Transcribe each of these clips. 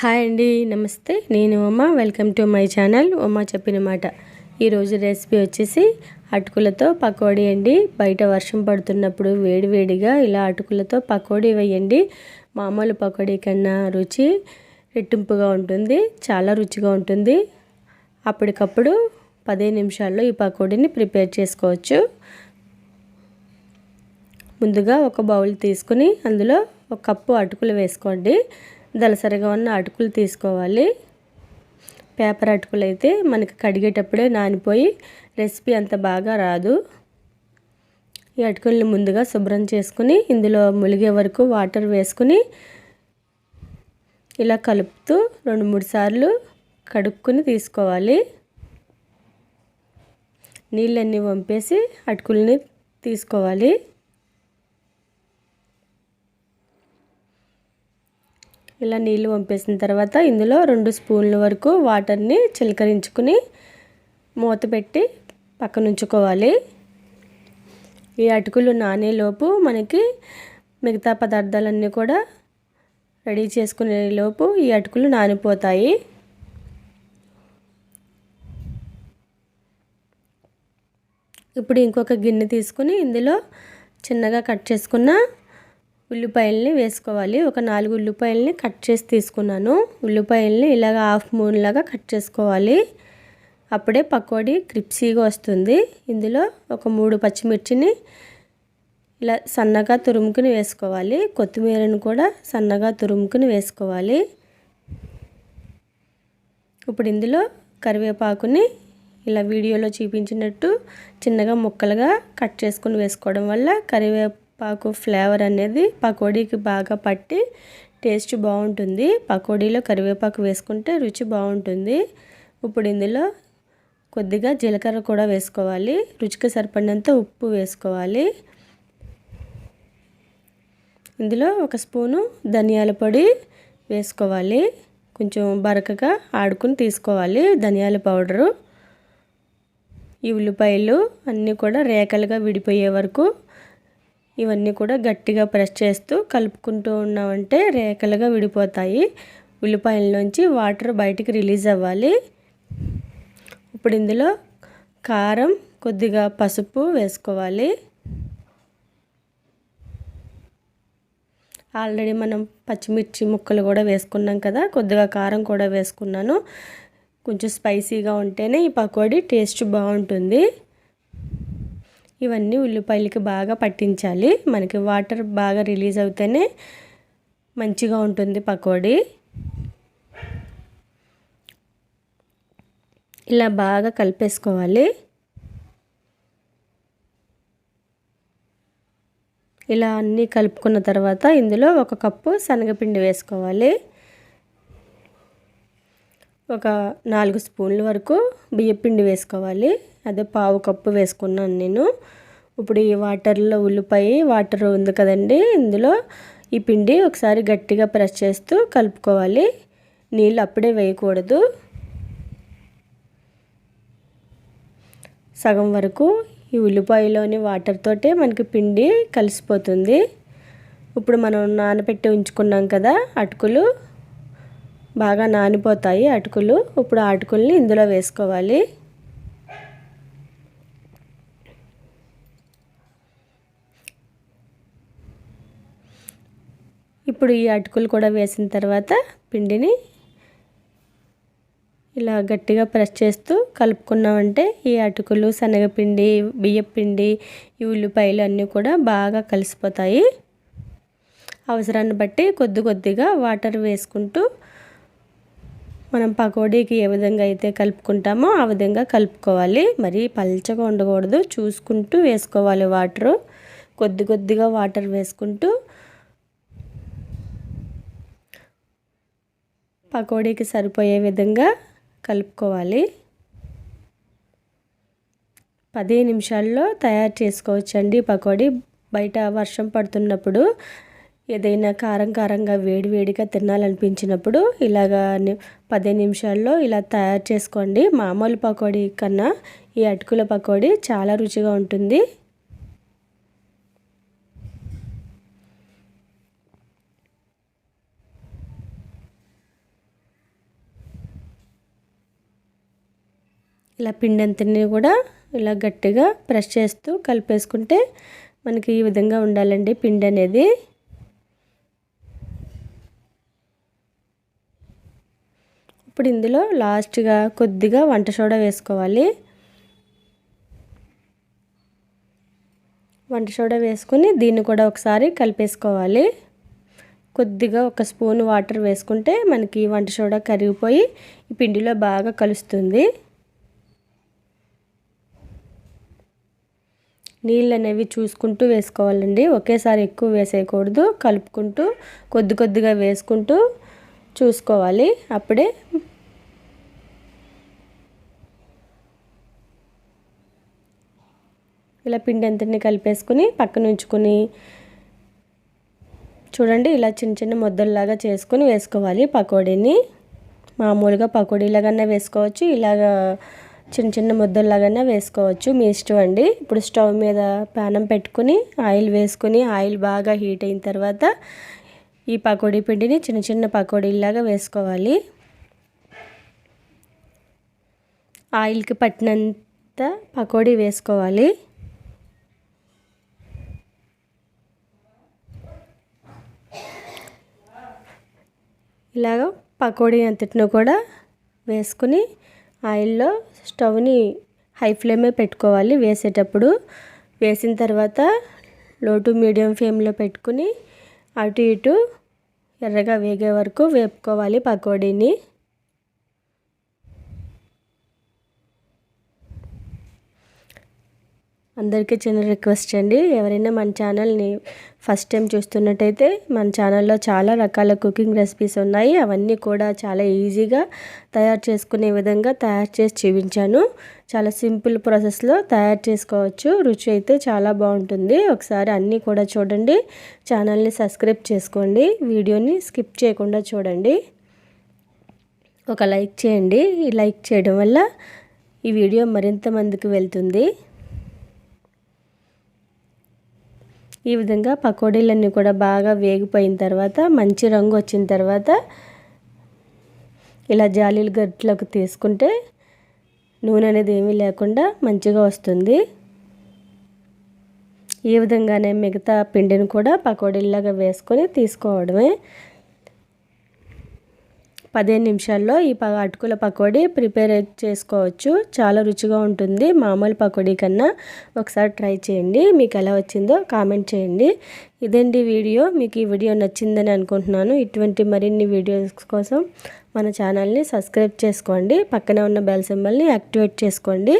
Hi అండి నమస్తే. నేను Uma. Welcome to my channel. Uma చెప్పిన మాట. ఈరోజు రెసిపీ వచ్చేసి అటుకులతో పకోడీ అండి. బయట వర్షం పడుతున్నప్పుడు వేడివేడిగా ఇలా అటుకులతో పకోడీ వేయండి. మామూలు పకోడీ కన్నా రుచి రెట్టింపుగా ఉంటుంది చాలా రుచిగా ఉంటుంది. అప్పటికప్పుడు పదే నిమిషాల్లో ఈ పకోడీని ప్రిపేర్ చేసుకోవచ్చు. ముందుగా ఒక బౌల్ తీసుకుని అందులో ఒక కప్పు అటుకులు వేసుకోండి. దలసరిగా ఉన్న అటుకులు తీసుకోవాలి. పేపర్ అటుకులు అయితే మనకి కడిగేటప్పుడే నానిపోయి రెసిపీ అంత బాగా రాదు. ఈ అటుకుల్ని ముందుగా శుభ్రం చేసుకుని ఇందులో ములిగే వరకు వాటర్ వేసుకుని ఇలా కలుపుతూ రెండు మూడు సార్లు కడుక్కుని తీసుకోవాలి. నీళ్ళన్నీ వంపేసి అటుకుల్ని తీసుకోవాలి. ఇలా నీళ్ళు పంపేసిన తర్వాత ఇందులో రెండు స్పూన్ల వరకు వాటర్ని చిలకరించుకుని మూత పెట్టి పక్కనుంచుకోవాలి. ఈ అటుకులు నానేలోపు మనకి మిగతా పదార్థాలన్నీ కూడా రెడీ చేసుకునే లోపు ఈ అటుకులు నానిపోతాయి. ఇప్పుడు ఇంకొక గిన్నె తీసుకుని ఇందులో చిన్నగా కట్ చేసుకున్న ఉల్లిపాయల్ని వేసుకోవాలి. ఒక నాలుగు ఉల్లిపాయల్ని కట్ చేసి తీసుకున్నాను. ఉల్లిపాయల్ని ఇలాగ హాఫ్ మూన్ లాగా కట్ చేసుకోవాలి. అప్పుడే పకోడీ క్రిప్సీగా వస్తుంది. ఇందులో ఒక మూడు పచ్చిమిర్చిని ఇలా సన్నగా తురుముకుని వేసుకోవాలి. కొత్తిమీరను కూడా సన్నగా తురుముకుని వేసుకోవాలి. ఇప్పుడు ఇందులో కరివేపాకుని ఇలా వీడియోలో చూపించినట్టు చిన్నగా ముక్కలుగా కట్ చేసుకుని వేసుకోవడం వల్ల కరివేపు పాకు ఫ్లేవర్ అనేది పకోడీకి బాగా పట్టి టేస్ట్ బాగుంటుంది. పకోడీలో కరివేపాకు వేసుకుంటే రుచి బాగుంటుంది. ఇప్పుడు ఇందులో కొద్దిగా జీలకర్ర కూడా వేసుకోవాలి. రుచికి సరిపడినంత ఉప్పు వేసుకోవాలి. ఇందులో ఒక స్పూను ధనియాల పొడి వేసుకోవాలి. కొంచెం బరకగా ఆడుకుని తీసుకోవాలి ధనియాల పౌడరు. ఈ ఉల్లిపాయలు అన్నీ కూడా రేఖలుగా విడిపోయే వరకు ఇవన్నీ కూడా గట్టిగా ప్రెస్ చేస్తూ కలుపుకుంటూ ఉన్నామంటే రేఖలుగా విడిపోతాయి. ఉల్లిపాయల వాటర్ బయటికి రిలీజ్ అవ్వాలి. ఇప్పుడు ఇందులో కారం కొద్దిగా పసుపు వేసుకోవాలి. ఆల్రెడీ మనం పచ్చిమిర్చి ముక్కలు కూడా వేసుకున్నాం కదా కొద్దిగా కారం కూడా వేసుకున్నాను. కొంచెం స్పైసీగా ఉంటేనే ఈ పకోడీ టేస్ట్ బాగుంటుంది. ఇవన్నీ ఉల్లిపాయలకి బాగా పట్టించాలి. మనకి వాటర్ బాగా రిలీజ్ అవుతేనే మంచిగా ఉంటుంది పకోడీ. ఇలా బాగా కలిపేసుకోవాలి. ఇలా అన్నీ కలుపుకున్న తర్వాత ఇందులో ఒక కప్పు శనగపిండి వేసుకోవాలి. ఒక నాలుగు స్పూన్ల వరకు బియ్యపిండి వేసుకోవాలి. అదే పావు కప్పు వేసుకున్నాను నేను. ఇప్పుడు ఈ వాటర్లో ఉల్లిపాయ వాటర్ ఉంది కదండి ఇందులో ఈ పిండి ఒకసారి గట్టిగా ప్రెస్ చేస్తూ కలుపుకోవాలి. నీళ్ళు అప్పుడే వేయకూడదు. సగం వరకు ఈ ఉల్లిపాయలోని వాటర్ తోటే మనకి పిండి కలిసిపోతుంది. ఇప్పుడు మనం నానబెట్టి ఉంచుకున్నాం కదా అటుకులు బాగా నానిపోతాయి అటుకులు. ఇప్పుడు ఆ అటుకుల్ని ఇందులో వేసుకోవాలి. ఇప్పుడు ఈ అటుకులు కూడా వేసిన తర్వాత పిండిని ఇలా గట్టిగా ప్రెస్ చేస్తూ కలుపుకున్నామంటే ఈ అటుకులు శనగపిండి బియ్యపిండి ఈ ఉల్లిపాయలు అన్నీ కూడా బాగా కలిసిపోతాయి. అవసరాన్ని బట్టి కొద్ది కొద్దిగా వాటర్ వేసుకుంటూ మనం పకోడీకి ఏ విధంగా అయితే కలుపుకుంటామో ఆ విధంగా కలుపుకోవాలి. మరి పల్చగా ఉండకూడదు. చూసుకుంటూ వేసుకోవాలి వాటరు. కొద్ది కొద్దిగా వాటర్ వేసుకుంటూ పకోడీకి సరిపోయే విధంగా కలుపుకోవాలి. పది నిమిషాల్లో తయారు చేసుకోవచ్చండి పకోడీ. బయట వర్షం పడుతున్నప్పుడు ఏదైనా కారం కారంగా వేడి వేడిగా తినాలనిపించినప్పుడు ఇలాగా పది నిమిషాల్లో ఇలా తయారు చేసుకోండి. మామూలు పకోడీ కన్నా ఈ అటుకుల పకోడీ చాలా రుచిగా ఉంటుంది. ఇలా పిండంతని కూడా ఇలా గట్టిగా ప్రెస్ చేస్తూ కలిపేసుకుంటే మనకి ఈ విధంగా ఉండాలండి పిండి అనేది ఇప్పుడు ఇందులో లాస్ట్గా కొద్దిగా వంట సోడా వేసుకోవాలి. వంట సోడా వేసుకొని దీన్ని కూడా ఒకసారి కలిపేసుకోవాలి. కొద్దిగా ఒక స్పూన్ వాటర్ వేసుకుంటే మనకి వంట సోడా కరిగిపోయి ఈ పిండిలో బాగా కలుస్తుంది. నీళ్ళు అనేవి చూసుకుంటూ వేసుకోవాలండి. ఒకేసారి ఎక్కువ వేసేయకూడదు. కలుపుకుంటూ కొద్ది కొద్దిగా వేసుకుంటూ చూసుకోవాలి. అప్పుడే ఇలా పిండి అంతటిని కలిపేసుకుని పక్కన ఉంచుకుని చూడండి ఇలా చిన్న చిన్న ముద్దల్లాగా చేసుకొని వేసుకోవాలి. పకోడీని మామూలుగా పకోడీలాగానే వేసుకోవచ్చు ఇలాగా చిన్న చిన్న ముద్దల్లాగానే వేసుకోవచ్చు. మీ ఇష్టం అండి. ఇప్పుడు స్టవ్ మీద పానం పెట్టుకుని ఆయిల్ వేసుకుని ఆయిల్ బాగా హీట్ అయిన తర్వాత ఈ పకోడీ పిండిని చిన్న చిన్న పకోడీలాగా వేసుకోవాలి. ఆయిల్కి పట్టినంత పకోడీ వేసుకోవాలి. ఇలాగ పకోడీ అంతటిని కూడా వేసుకుని ఆయిల్లో స్టవ్ని హై ఫ్లేమే పెట్టుకోవాలి. వేసేటప్పుడు వేసిన తర్వాత లో టు మీడియం ఫ్లేమ్లో పెట్టుకుని అటు ఇటు ఎర్రగా వేగే వరకు వేపుకోవాలి పకోడీని. అందరికీ చిన్న రిక్వెస్ట్ అండి. ఎవరైనా మన ఛానల్ని ఫస్ట్ టైం చూస్తున్నట్టయితే మన ఛానల్లో చాలా రకాల కుకింగ్ రెసిపీస్ ఉన్నాయి. అవన్నీ కూడా చాలా ఈజీగా తయారు చేసుకునే విధంగా తయారు చేసి చూపించాను. చాలా సింపుల్ ప్రాసెస్లో తయారు చేసుకోవచ్చు. రుచి అయితే చాలా బాగుంటుంది. ఒకసారి అన్నీ కూడా చూడండి. ఛానల్ని సబ్స్క్రైబ్ చేసుకోండి. వీడియోని స్కిప్ చేయకుండా చూడండి. ఒక లైక్ చేయండి. ఈ లైక్ చేయడం వల్ల ఈ వీడియో మరింత మందికి వెళ్తుంది. ఈ విధంగా పకోడీలన్నీ కూడా బాగా వేగిపోయిన తర్వాత మంచి రంగు వచ్చిన తర్వాత ఇలా జాలీలు గట్లకు తీసుకుంటే నూనె అనేది ఏమీ లేకుండా మంచిగా వస్తుంది. ఈ విధంగానే మిగతా పిండిని కూడా పకోడీలాగా వేసుకొని తీసుకోవడమే. పదిహేను నిమిషాల్లో ఈ ప అటుకుల పకోడీ ప్రిపేర్ చేసుకోవచ్చు. చాలా రుచిగా ఉంటుంది. మామూలు పకోడీ కన్నా ఒకసారి ట్రై చేయండి. మీకు ఎలా వచ్చిందో కామెంట్ చేయండి. ఇదండి వీడియో. మీకు ఈ వీడియో నచ్చిందని అనుకుంటున్నాను. ఇటువంటి మరిన్ని వీడియోస్ కోసం మన ఛానల్ని సబ్స్క్రైబ్ చేసుకోండి. పక్కనే ఉన్న బెల్ సింబల్ని యాక్టివేట్ చేసుకోండి.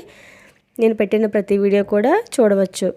నేను పెట్టిన ప్రతి వీడియో కూడా చూడవచ్చు.